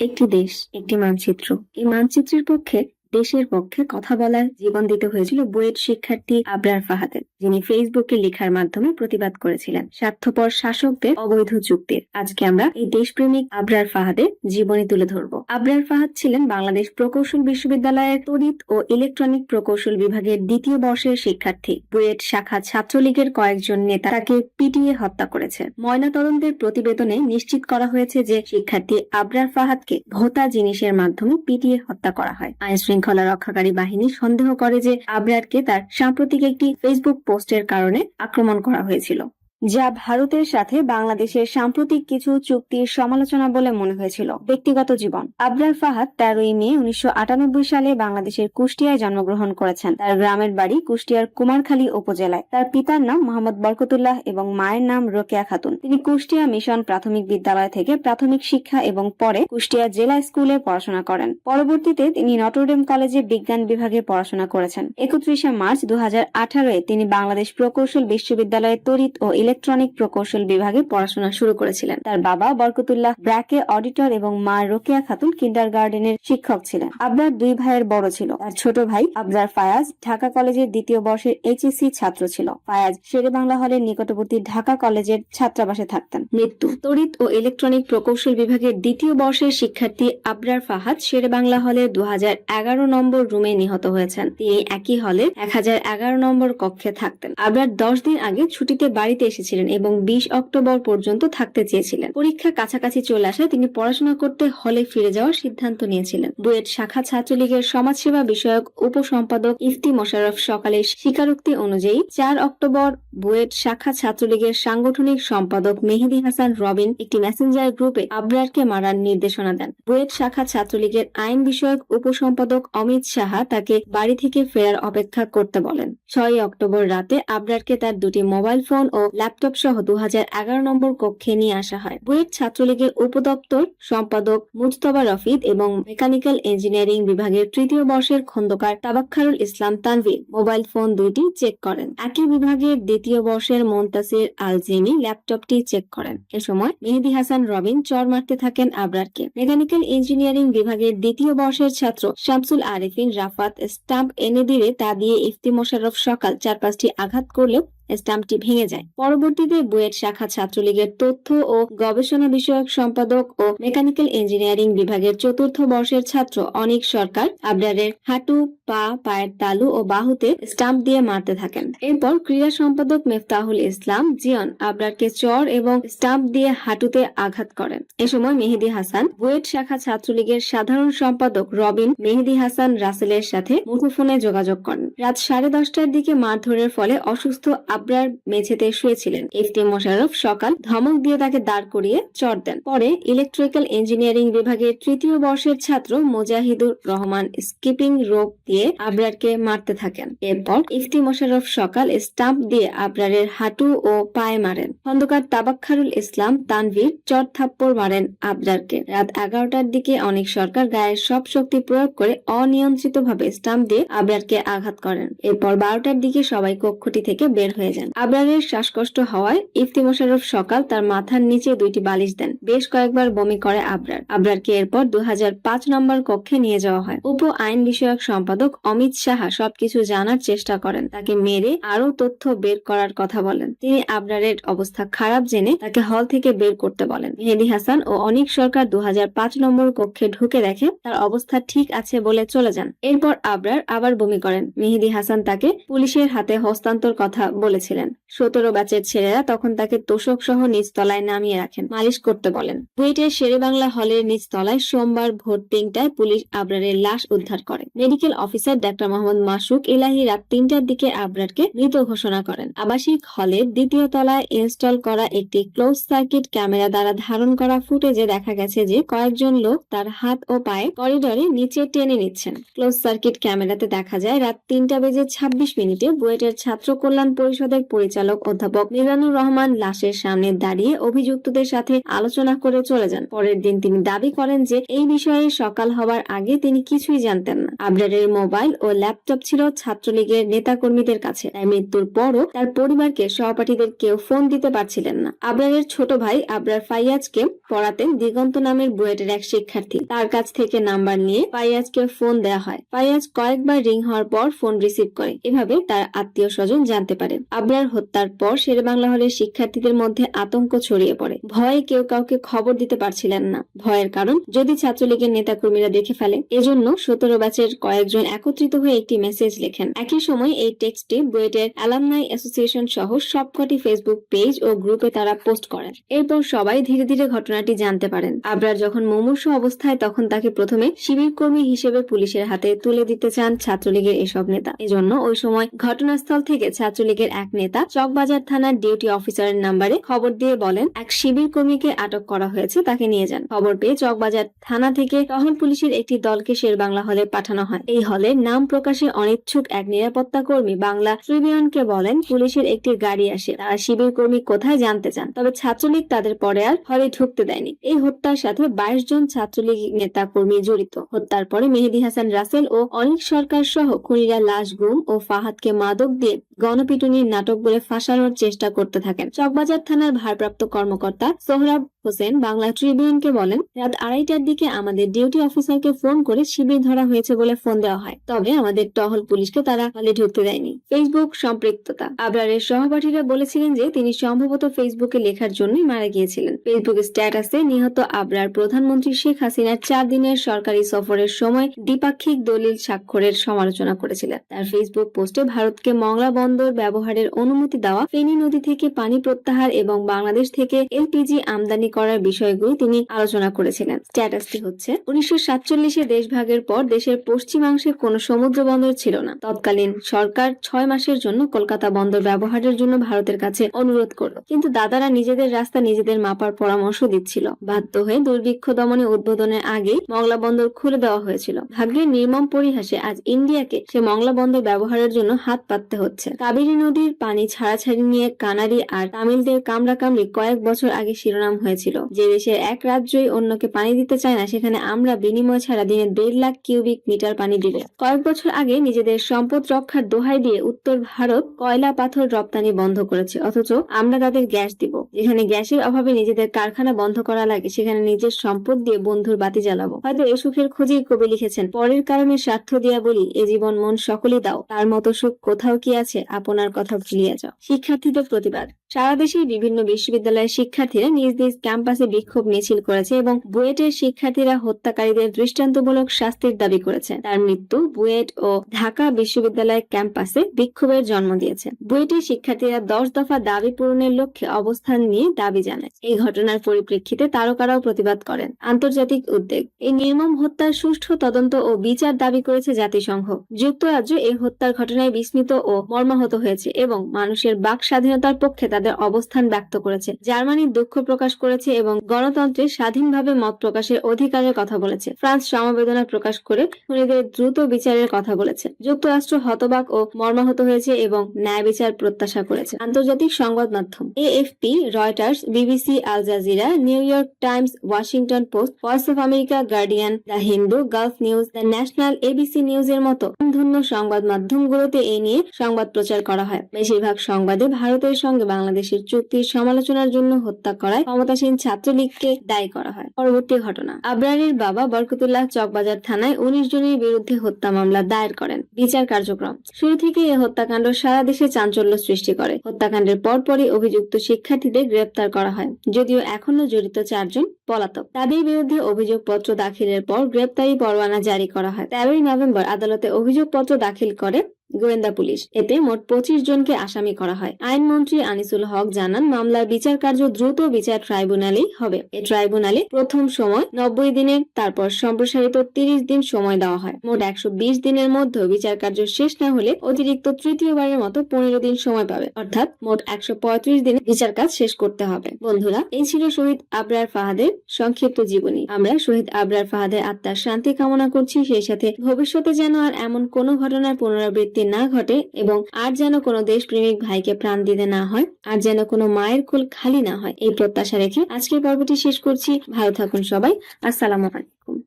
একটি দেশ একটি মানচিত্র। এই মানচিত্রের পক্ষে দেশের পক্ষে কথা বলার জীবন দিতে হয়েছিল বুয়েট শিক্ষার্থী আবরার ফাহাদের, যিনি ফেসবুকে লেখার মাধ্যমে প্রতিবাদ করেছিলেন স্বার্থপর শাসকদের অবৈধ চুক্তির। আজকে আমরা এই দেশপ্রেমিক আবরার ফাহাদের জীবনী তুলে ধরব। আবরার ফাহাদ ছিলেন বাংলাদেশ প্রকৌশল বিশ্ববিদ্যালয়ের তড়িৎ ও ইলেকট্রনিক প্রকৌশল বিভাগের দ্বিতীয় বর্ষের শিক্ষার্থী। বুয়েট শাখা ছাত্রলীগের কয়েকজন নেতা তাকে পিটিয়ে হত্যা করেছে। ময়নাতদন্তের প্রতিবেদনে নিশ্চিত করা হয়েছে যে শিক্ষার্থী আবরার ফাহাদকে ভোতা জিনিসের মাধ্যমে পিটিয়ে হত্যা করা হয়। আইন শৃঙ্খলা রক্ষাকারী বাহিনী সন্দেহ করে যে আবরারকে তার সাম্প্রতিক একটি ফেসবুক পোস্টের কারণে আক্রমণ করা হয়েছিল। যা ভারতের সাথে বাংলাদেশের সাম্প্রতিক কিছু চুক্তির সমালোচনা বলে মনে হয়েছিল ব্যক্তিগত জীবন। আবরার ফাহাদ তেরোই মে উনিশশো সালে বাংলাদেশের কুষ্টিয়ায় জন্মগ্রহণ করেছেন। তার গ্রামের বাড়ি কুষ্টিয়ার কুমারখালী উপজেলায়। তার পিতার নাম মোহাম্মদ বরকতুল্লাহ এবং মায়ের নাম রোকেয়া খাতুন। তিনি কুষ্টিয়া মিশন প্রাথমিক বিদ্যালয় থেকে প্রাথমিক শিক্ষা এবং পরে কুষ্টিয়া জেলা স্কুলে পড়াশোনা করেন। পরবর্তীতে তিনি নটরডেম কলেজে বিজ্ঞান বিভাগে পড়াশোনা করেছেন। একত্রিশে মার্চ দু তিনি বাংলাদেশ প্রকৌশল বিশ্ববিদ্যালয়ের তড়িৎ ও ইলেকট্রনিক প্রকৌশল বিভাগে পড়াশোনা শুরু করেছিলেন। তার বাবা বরকতুল্লাহ ব্র্যাকে অডিটর এবং মা রোকেয়া খাতুন কিন্ডার গার্ডেনের শিক্ষক ছিলেন। আবরার দুই ভাইয়ের বড় ছিল। তার ছোট ভাই আবরার ফায়াজ ঢাকা কলেজের দ্বিতীয় বর্ষের এইচএসসি ছাত্র ছিল। ফায়াজ শেরে বাংলা হলের নিকটবর্তী ঢাকা কলেজের ছাত্রাবাসে থাকতেন। মৃত্যু। তড়িৎ ও ইলেকট্রনিক প্রকৌশল বিভাগের দ্বিতীয় বর্ষের শিক্ষার্থী আবরার ফাহাদ শেরে বাংলা হলে দু হাজার এগারো নম্বর রুমে নিহত হয়েছেন। তিনি একই হলে এক হাজার এগারো নম্বর কক্ষে থাকতেন। আবরার দশ দিন আগে ছুটিতে বাড়িতে এসেছিলেন এবং বিশ অক্টোবর পর্যন্ত থাকতে চেয়েছিলেন। পরীক্ষা কাছাকাছি চলে আসায় তিনি পড়াশোনা করতে হলে ফিরে যাওয়ার সিদ্ধান্ত নিয়েছিলেন। বুয়েট শাখা ছাত্রলীগের সমাজসেবা বিষয়ক উপসম্পাদক ইফতি মোশাররফ সকালে স্বীকারোক্তি অনুযায়ী চার অক্টোবর বুয়েট শাখা ছাত্রলীগের সাংগঠনিক সম্পাদক মেহেদি হাসান রবিন একটি মেসেঞ্জার গ্রুপে আবরারকে মারার নির্দেশনা দেন। বুয়েট শাখা ছাত্রলীগের আইন বিষয়ক উপসম্পাদক অমিত সাহা তাকে বাড়ি থেকে ফেরার অপেক্ষা করতে বলেন। ছয় অক্টোবর রাতে আবরারকে তার দুটি মোবাইল ফোন ও ল্যাপটপ সহ দু হাজার এগারো নম্বর কক্ষে নিয়ে আসা হয়। বুয়েট ছাত্রলীগের উপদপ্তর সম্পাদক মুজতবা রফিদ এবং মেকানিক্যাল ইঞ্জিনিয়ারিং বিভাগের তৃতীয় বর্ষের খন্দকার তাবাক্কারুল ইসলাম তানভীর মোবাইল ফোন দুইটি চেক করেন। একই বিভাগের দ্বিতীয় বর্ষের মোন্তাসির আল জিমি ল্যাপটপটি চেক করেন। এ সময় মেহেদি হাসান রবিন চর মারতে থাকেন আবরারকে। মেকানিক্যাল ইঞ্জিনিয়ারিং বিভাগের দ্বিতীয় বর্ষের ছাত্র শামসুল আরেফিন রাফাত স্টাম্প এনে দিলে তা দিয়ে ইফতি মোশারফ সকাল চার পাঁচটি আঘাত করলেও স্টাম্পটি ভেঙে যায়। পরবর্তীতে বুয়েট শাখা ছাত্রলীগের তথ্য ও গবেষণা বিষয়ক সম্পাদক ও মেকানিক্যাল ইঞ্জিনিয়ারিং বিভাগের চতুর্থ বর্ষের ছাত্র অনিক সরকার আবরারের হাঁটু পা, পায়ের তালু ও বাহুতে স্টাম্প দিয়ে মারতে থাকেন। এরপর ক্রীড়া সম্পাদক মেফতাহুল ইসলাম জিয়ন আবরারকে চর এবং স্টাম্প দিয়ে হাঁটুতে আঘাত করেন। এ সময় মেহেদি হাসান, বুয়েট শাখা ছাত্রলীগের সাধারণ সম্পাদক রবিন, মেহেদি হাসান রাসেলের সাথে মুঠোফোনে যোগাযোগ করেন। রাত সাড়ে দশটার দিকে মারধরের ফলে অসুস্থ আবরার মেঝেতে শুয়েছিলেন। ইফতি মোশারফ সকাল ধমক দিয়ে তাকে দাঁড় করিয়ে চর দেন। পরে ইলেকট্রিক্যাল ইঞ্জিনিয়ারিং বিভাগের তৃতীয় বর্ষের ছাত্র মোজাহিদুর রহমান স্কিপিং রোপ দিয়ে আবরারকে মারতে থাকেন। এরপর ইফতি মোশাররফ সকাল স্টাম্প দিয়ে আবরারের হাঁটু ও পায়ে মারেন। খন্দকার তাবাক্কারুল ইসলাম তানভীর চর থাপ্পড় মারেন আবরারকে। রাত এগারোটার দিকে অনেক সরকার গায়ের সব শক্তি প্রয়োগ করে অনিয়ন্ত্রিতভাবে স্টাম্প দিয়ে আবরারকে আঘাত করেন। এরপর বারোটার দিকে সবাই কক্ষটি থেকে বের হয়ে যান। আবরারের শ্বাসকষ্ট হওয়ায় ইফতি মোশাররফ সকাল তার মাথার নিচে দুইটি বালিশ দেন। বেশ কয়েকবার বমি করে আবরার। আবরারকে এরপর দু হাজার পাঁচ নম্বর কক্ষে নিয়ে যাওয়া হয়। উপ আইন বিষয়ক সম্পাদক অমিত সাহা সবকিছু জানার চেষ্টা করেন। তাকে মেরে আরও তথ্য বের করার কথা বলেন। তিনি আবরারের অবস্থা খারাপ জেনে তাকে হল থেকে বের করতে বলেন। মেহেদি হাসান ও অনিক সরকার দু নম্বর কক্ষে ঢুকে দেখে তার অবস্থা ঠিক আছে বলে চলে যান। এরপর আবরার আবার বমি করেন। মেহেদি হাসান তাকে পুলিশের হাতে হস্তান্তর কথা বলেছিলেন। সতেরো ব্যাচের ছেলেরা তখন তাকে তোষক সহ নিচতলায় নামিয়ে রাখেন, মালিশ করতে বলেন। বুয়েটের শেরে বাংলা হলের নিচতলায় সোমবার ভোর তিনটায় পুলিশ আবরারের লাশ উদ্ধার করে। Medical officer doctor Mohammad Masuk Elahi রাত তিনটার দিকে আবরারকে মৃত ঘোষণা করেন। আবাসিক হলের দ্বিতীয় তলায় ইনস্টল করা একটি ক্লোজ সার্কিট ক্যামেরা দ্বারা ধারণ করা ফুটেজে দেখা গেছে যে কয়েকজন লোক তার হাত ও পায়ে করিডরে নিচে টেনে নিচ্ছেন। ক্লোজ সার্কিট ক্যামেরাতে দেখা যায়, রাত তিনটা বেজে ছাব্বিশ মিনিটে বুয়েটের ছাত্র কল্যাণ পরিষদের পরিচালক অধ্যাপক মিজানুর রহমান লাশের সামনে দাঁড়িয়ে অভিযুক্তদের সাথে আলোচনা করে চলে যান। পরের দিন তিনি দাবি করেন যে, এই বিষয়ে সকাল হওয়ার আগে তিনি কিছুই জানতেন না। আবরারের মোবাইল ও ল্যাপটপ ছিল ছাত্রলীগের নেতাকর্মীদের কাছে। তাই মৃত্যুর পরও তার পরিবারকে সহপাঠীদের কেউ ফোন দিতে পারছিলেন না। আবরারের ছোট ভাই আবরার ফাইয়াজকে পড়াতেন দিগন্ত নামের বুয়েটের এক শিক্ষার্থী। তার কাছ থেকে নাম্বার নিয়ে ফাইয়াজকে ফোন দেওয়া হয়। ফাইয়াজ কয়েকবার রিং হওয়ার পর ফোন রিসিভ করে। এভাবে তার আত্মীয় স্বজন জানতে পারে। আবরার হত্যার পর শেরেবাংলা হলের শিক্ষার্থীদের মধ্যে আতঙ্ক ছড়িয়ে পড়ে। ভয়ে কেউ কাউকে খবর দিতে পারছিলেন না। ভয়ের কারণ, যদি ছাত্রলীগের নেতাকর্মীরা দেখে ফেলে, এজন্য সতেরো ব্যাচের কয়েকজন একত্রিত হয়ে একটি মেসেজ লেখেন। একই সময় এই টেক্সটটি বুয়েটের অ্যালামনাই অ্যাসোসিয়েশন সহ সবকটি ফেসবুক পেজ ও গ্রুপে তারা পোস্ট করেন। এরপর সবাই ধীরে ধীরে ঘটনাটি জানতে পারেন। আবরার যখন মুমূর্ষু অবস্থায়, তখন তাকে প্রথমে শিবির কর্মী হিসেবে পুলিশের হাতে তুলে দিতে চান ছাত্রলীগের এসব নেতা। এজন্য ওই সময় ঘটনাস্থল থেকে ছাত্রলীগের এক নেতা চকবাজার থানার ডিউটি অফিসারের নাম্বারে খবর দিয়ে বলেন, এক শিবির কর্মীকে আটক করা হয়েছে, তাকে নিয়ে যান। খবর পেয়ে চকবাজার থানা থেকে টহল পুলিশের একটি দলকে শের বাংলা হলে পাঠানো হয়। এই হলে নাম প্রকাশে অনিচ্ছুক এক নিরাপত্তা কর্মী বাংলা ট্রিবিউনকে বলেন, পুলিশের একটি গাড়ি আসে, তারা শিবির কর্মী কোথায় জানতে চান, তবে ছাত্রলীগ তাদের পরে আর হলে ঢুকতে দেয়নি। এই হত্যার সাথে বাইশ জন ছাত্রলীগ নেতা কর্মী জড়িত। হত্যার পরে মেহেদি হাসান রাসেল ও অনিক সরকার সহ খুনিরা লাশ, গুম ও ফাহাদকে মাদক দিয়ে গণপিটুনির নাটক বলে ফাঁসানোর চেষ্টা করতে থাকেন। চকবাজার থানার ভারপ্রাপ্ত কর্মকর্তা সোহরাব হোসেন বাংলা ট্রিবিউনকে বলেন, রাত আড়াইটার দিকে আমাদের ডিউটি অফিসারকে ফোন করে শিবির ধরা হয়েছে বলে ফোন দেওয়া হয়। তবে আমাদের টহল পুলিশকে তারা হলে ঢুকতে দেয়নি। ফেসবুক সম্পৃক্ততা। আবরারের সহপাঠীরা বলেছিলেন যে তিনি সম্ভবত ফেসবুকে লেখার জন্যই মারা গিয়েছিলেন। ফেসবুক স্ট্যাটাসে নিহত আবরার প্রধানমন্ত্রী শেখ হাসিনার চার দিনের সরকারি সফরের সময় দ্বিপাক্ষিক দলিল স্বাক্ষরের সমালোচনা করেছিলেন। তার ফেসবুক পোস্টে ভারতকে মংলা বন্দর ব্যবহারের অনুমতি দেওয়া, ফেনী নদী থেকে পানি প্রত্যাহার এবং বাংলাদেশ থেকে এলপিজি আমদানি করার বিষয়গুলো তিনি আলোচনা করেছিলেন। স্ট্যাটাসটি হচ্ছে, উনিশশো সাতচল্লিশে দেশভাগের পর দেশের পশ্চিমাংশে কোনো সমুদ্র বন্দর ছিল না। তৎকালীন সরকার ছয় মাসের জন্য কলকাতা বন্দর ব্যবহারের জন্য ভারতের কাছে অনুরোধ করল। কিন্তু দাদারা নিজেদের রাস্তা নিজেদের মাপার পরামর্শ দিচ্ছিল। বাধ্য হয়ে দুর্ভিক্ষ দমনে উদ্বোধনের আগেই মংলা বন্দর খুলে দেওয়া হয়েছিল। ভাগ্যের নির্মম পরিহাসে আজ ইন্ডিয়াকে সে মংলা বন্দর ব্যবহারের জন্য হাত পাততে হচ্ছে। কাবেরী নদীর পানি ছাড়াছাড়ি নিয়ে কানাডি আর তামিলদের কামড়াকামড়ি কয়েক বছর আগে শিরোনাম হয়েছিল যে দেশের এক রাজ্যই অন্যকে পানি দিতে চায় না, সেখানে আমরা বিনিময় ছাড়া দিনে দেড় লাখ কিউবিক মিটার পানি দিব। কয়েক বছর আগে নিজেদের সম্পদ রক্ষার দোহাই দিয়ে উত্তর ভারত কয়লা পাথর রপ্তানি বন্ধ করেছে, অথচ আমরা তাদের গ্যাস দিব। যেখানে গ্যাসের অভাবে নিজেদের কারখানা বন্ধ করা লাগে, সেখানে নিজের সম্পদ দিয়ে বন্ধুর বাতি জ্বালাবো। হয়তো এ সুখের খোঁজেই কবি লিখেছেন, পরের কারণে স্বার্থ দিয়া বলি, এ জীবন মন সকলই দাও, তার মতো সুখ কোথাও কি আছে, আপনার কথা ভুলিয়া যাও। শিক্ষার্থীদের প্রতিবাদ। সারা দেশের বিভিন্ন বিশ্ববিদ্যালয়ের শিক্ষার্থীরা নিজ নিজ ক্যাম্পাসে বিক্ষোভ মিছিল করেছে এবং বুয়েটের শিক্ষার্থীরা হত্যাকারীদের দৃষ্টান্তমূলক শাস্তির দাবি করেছে। তার মৃত্যু বুয়েট ও ঢাকা বিশ্ববিদ্যালয়ের ক্যাম্পাসে বিক্ষোভের জন্ম দিয়েছে। বুয়েটের শিক্ষার্থীরা দশ দফা দাবি পূরণের লক্ষ্যে অবস্থান নিয়ে দাবি জানায়। এই ঘটনার পরিপ্রেক্ষিতে তারকারাও প্রতিবাদ করেন। আন্তর্জাতিক উদ্বেগ। এই নির্মম হত্যার সুষ্ঠু তদন্ত ও বিচার দাবি করেছে জাতিসংঘ। যুক্তরাজ্য এই হত্যার ঘটনায় বিস্মিত ও মর্মাহত হয়েছে এবং মানুষের বাক স্বাধীনতার পক্ষে তাদের অবস্থান ব্যক্ত করেছে। জার্মানি দুঃখ প্রকাশ করেছে এবং গণতন্ত্রে স্বাধীনভাবে মত প্রকাশের অধিকারের কথা বলেছে। ফ্রান্স সমবেদনা প্রকাশ করে খুনিদের দ্রুত বিচারের কথা বলেছে। যুক্তরাষ্ট্র হতবাক ও মর্মাহত হয়েছে এবং ন্যায় বিচার প্রত্যাশা করেছে। আন্তর্জাতিক সংবাদ মাধ্যম AFP, Reuters, BBC, Al Jazeera, New York Times, Washington Post, Voice of America, Guardian, the Hindu, Gulf News, the National, ABC নিউজের মতো ধন্য সংবাদ মাধ্যমগুলোতে এ নিয়ে সংবাদ প্রচার করা হয়। বেশিরভাগ সংবাদে ভারতের সঙ্গে বাংলাদেশের চুক্তির সমালোচনার জন্য হত্যা করায় ক্ষমতাসীন ছাত্রলীগকে দায়ী করা হয়। পরবর্তী ঘটনা। আবরারের বাবা বরকতুল্লাহ চকবাজার থানায় উনিশ জনের বিরুদ্ধে হত্যা মামলা দায়ের করেন। বিচার কার্যক্রম। শুরু থেকে এই হত্যাকাণ্ড সারা দেশে চাঞ্চল্য সৃষ্টি করে। হত্যাকাণ্ডের পরপরই অভিযুক্ত শিক্ষার্থীদের গ্রেপ্তার করা হয়, যদিও এখনও জড়িত চারজন পলাতক। তাদের বিরুদ্ধে অভিযোগপত্র দাখিলের পর গ্রেপ্তারি পরোয়ানা জারি করা হয়। তেরোই নভেম্বর আদালতে অভিযোগপত্র দাখিল করে গোয়েন্দা পুলিশ। এতে মোট পঁচিশ জনকে আসামি করা হয়। আইনমন্ত্রী আনিসুল হক জানান, মামলার বিচার কার্য দ্রুত বিচার ট্রাইব্যুনালেই হবে। এ ট্রাইব্যুনালে প্রথম সময় নব্বই দিনের, তারপর সম্প্রসারিত তিরিশ দিন সময় দেওয়া হয়। মোট একশো বিশ দিনের মধ্যে বিচার কার্য শেষ না হলে অতিরিক্ত তৃতীয়বারের মতো পনেরো দিন সময় পাবে। অর্থাৎ মোট একশো পঁয়ত্রিশ দিনে বিচার কাজ শেষ করতে হবে। বন্ধুরা, এই ছিল শহীদ আবরার ফাহাদের সংক্ষিপ্ত জীবনী। আমরা শহীদ আবরার ফাহাদের আত্মার শান্তি কামনা করছি। সেই সাথে ভবিষ্যতে যেন আর এমন কোনো ঘটনার পুনরাবৃত্তি না ঘটে এবং আর যেন কোনো দেশপ্রেমিক ভাইকে প্রাণ দিতে না হয়, আর যেন কোনো মায়ের কোল খালি না হয়, এই প্রত্যাশা রেখে আজকের পর্বটি শেষ করছি। ভালো থাকুন সবাই। আসসালামু আলাইকুম।